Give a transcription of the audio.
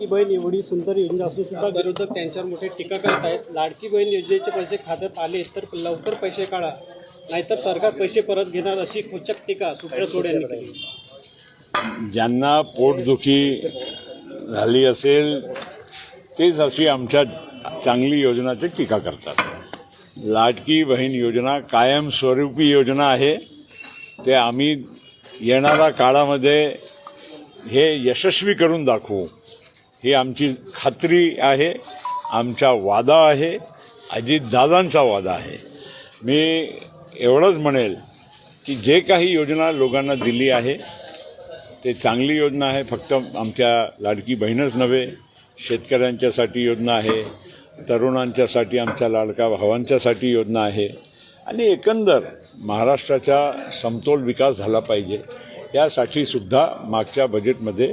लाडकी बहीण एवढी सुंदर योजना असून सुद्धा विरोधक त्यांच्यावर मोठे टीका करत आहेत लाडकी बहीण योजनेचे पैसे खात्यात आले तर लवकर पैसे काढा नाहीतर सरकार पैसे परत घेणार अशी खोचक टीका सुप्रिया सुळे यांनी केली. ज्यांना पोटदुखी झाली असेल तेच अशी आमच्या चांगली योजनाची टीका करतात. लाडकी बहीण योजना कायमस्वरूपी योजना आहे. ते आम्ही येणाऱ्या काळामध्ये हे यशस्वी करून दाखवू. ही आमची खात्री आहे आमचा वादा आहे अजितदादांचा वादा आहे. मी एवढंच म्हणेल की जे काही योजना लोकांना दिली आहे ते चांगली योजना आहे फक्त आमच्या लाडकी बहीणच नव्हे शेतकऱ्यांच्यासाठी योजना आहे तरुणांच्यासाठी आमच्या लाडका भावांच्यासाठी योजना आहे. आणि एकंदर महाराष्ट्राचा समतोल विकास झाला पाहिजे त्यासाठी सुद्धा मागच्या बजेटमध्ये